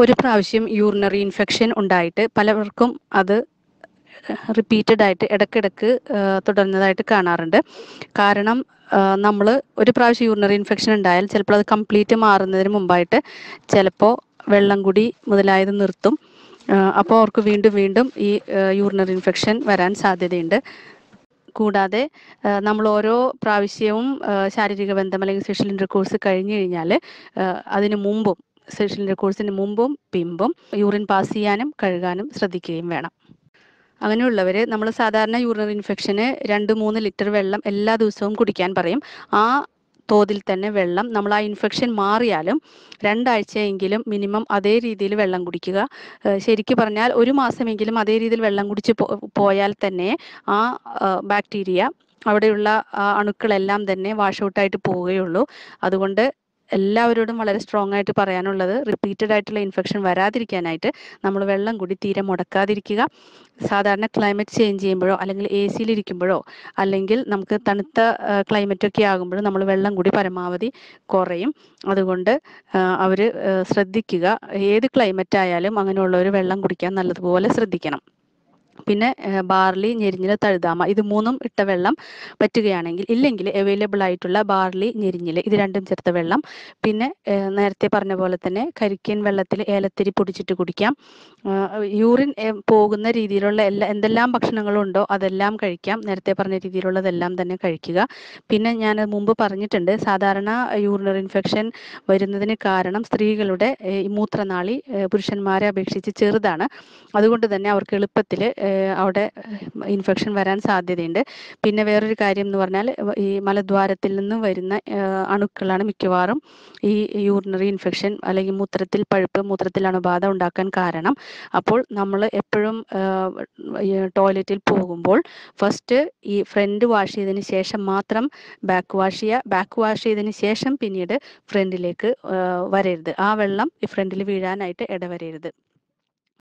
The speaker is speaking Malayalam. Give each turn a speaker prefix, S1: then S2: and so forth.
S1: ഒരു പ്രാവശ്യം യൂറിനറി ഇൻഫെക്ഷൻ ഉണ്ടായിട്ട് പലർക്കും അത് റിപ്പീറ്റഡ് ആയിട്ട് ഇടക്കിടക്ക് തുടർന്നതായിട്ട് കാണാറുണ്ട്. കാരണം നമ്മൾ ഒരു പ്രാവശ്യം യൂറിനറി ഇൻഫെക്ഷൻ ഉണ്ടായാൽ ചിലപ്പോൾ അത് കംപ്ലീറ്റ് മാറുന്നതിന് മുമ്പായിട്ട് ചിലപ്പോൾ വെള്ളം കുടി മുതലായത് നിർത്തും. അപ്പോൾ അവർക്ക് വീണ്ടും വീണ്ടും ഈ യൂറിനറി ഇൻഫെക്ഷൻ വരാൻ സാധ്യതയുണ്ട്. കൂടാതെ നമ്മൾ ഓരോ പ്രാവശ്യവും ശാരീരിക ബന്ധം അല്ലെങ്കിൽ സെക്ഷൽ ഇന്റർകോഴ്സ് കഴിഞ്ഞു കഴിഞ്ഞാൽ അതിനു മുമ്പും സെക്ഷൽ ഇന്റർകോഴ്സിന് മുമ്പും പിമ്പും യൂറിൻ പാസ് ചെയ്യാനും കഴുകാനും ശ്രദ്ധിക്കുകയും വേണം. അങ്ങനെയുള്ളവർ നമ്മൾ സാധാരണ യൂറിനറി ഇൻഫെക്ഷന് രണ്ട് മൂന്ന് ലിറ്റർ വെള്ളം എല്ലാ ദിവസവും കുടിക്കാൻ പറയും. ആ തോതിൽ തന്നെ വെള്ളം നമ്മൾ ആ ഇൻഫെക്ഷൻ മാറിയാലും രണ്ടാഴ്ചയെങ്കിലും മിനിമം അതേ രീതിയിൽ വെള്ളം കുടിക്കുക. ശരിക്കും പറഞ്ഞാൽ ഒരു മാസമെങ്കിലും അതേ രീതിയിൽ വെള്ളം കുടിച്ച് പോയാൽ തന്നെ ആ ബാക്ടീരിയ അവിടെയുള്ള അണുക്കളെല്ലാം തന്നെ വാഷ് ഔട്ടായിട്ട് പോവുകയുള്ളൂ. അതുകൊണ്ട് എല്ലാവരോടും വളരെ സ്ട്രോങ് ആയിട്ട് പറയാനുള്ളത് റിപ്പീറ്റഡ് ആയിട്ടുള്ള ഇൻഫെക്ഷൻ വരാതിരിക്കാനായിട്ട് നമ്മൾ വെള്ളം കൂടി തീരെ മുടക്കാതിരിക്കുക. സാധാരണ ക്ലൈമറ്റ് ചേഞ്ച് ചെയ്യുമ്പോഴോ അല്ലെങ്കിൽ എ സിയിലിരിക്കുമ്പോഴോ അല്ലെങ്കിൽ നമുക്ക് തണുത്ത ക്ലൈമറ്റ് ഒക്കെ ആകുമ്പോഴും നമ്മൾ വെള്ളം കൂടി പരമാവധി കുറയും. അതുകൊണ്ട് അവർ ശ്രദ്ധിക്കുക. ഏത് ക്ലൈമറ്റ് ആയാലും അങ്ങനെയുള്ളവർ വെള്ളം കുടിക്കാൻ നല്ലതുപോലെ ശ്രദ്ധിക്കണം. പിന്നെ ബാർലി ഞെരിഞ്ഞില തഴുതാമ ഇത് മൂന്നും ഇട്ട വെള്ളം പറ്റുകയാണെങ്കിൽ ഇല്ലെങ്കിൽ അവൈലബിൾ ആയിട്ടുള്ള ബാർലി ഞെരിഞ്ഞില ഇത് രണ്ടും ചേർത്ത വെള്ളം. പിന്നെ നേരത്തെ പറഞ്ഞ പോലെ തന്നെ കരിക്കൻ വെള്ളത്തിൽ ഏലത്തിരി പൊടിച്ചിട്ട് കുടിക്കാം. യൂറിൻ പോകുന്ന രീതിയിലുള്ള എല്ലാ എന്തെല്ലാം ഭക്ഷണങ്ങളുണ്ടോ അതെല്ലാം കഴിക്കാം. നേരത്തെ പറഞ്ഞ രീതിയിലുള്ളതെല്ലാം തന്നെ കഴിക്കുക. പിന്നെ ഞാൻ മുമ്പ് പറഞ്ഞിട്ടുണ്ട് സാധാരണ യൂറിനർ ഇൻഫെക്ഷൻ വരുന്നതിന് കാരണം സ്ത്രീകളുടെ മൂത്രനാളി പുരുഷന്മാരെ അപേക്ഷിച്ച് ചെറുതാണ്. അതുകൊണ്ട് തന്നെ അവർക്ക് എളുപ്പത്തിൽ അവിടെ ഇൻഫെക്ഷൻ വരാൻ സാധ്യതയുണ്ട്. പിന്നെ വേറൊരു കാര്യം എന്ന് പറഞ്ഞാൽ ഈ മലദ്വാരത്തിൽ നിന്നും വരുന്ന അണുക്കളാണ് മിക്കവാറും ഈ യൂറിനറി ഇൻഫെക്ഷൻ അല്ലെങ്കിൽ മൂത്രത്തിൽ പഴുപ്പ് മൂത്രത്തിൽ അണുബാധ ഉണ്ടാക്കാൻ കാരണം. അപ്പോൾ നമ്മൾ എപ്പോഴും ടോയ്ലറ്റിൽ പോകുമ്പോൾ ഫസ്റ്റ് ഈ ഫ്രണ്ട് വാഷ് ചെയ്തതിന് ശേഷം മാത്രം ബാക്ക് വാഷ് ചെയ്യുക. ബാക്ക് വാഷ് ചെയ്തതിന് ശേഷം പിന്നീട് ഫ്രണ്ടിലേക്ക് വരരുത്. ആ വെള്ളം ഈ ഫ്രണ്ടിൽ വീഴാനായിട്ട് ഇടവരരുത്.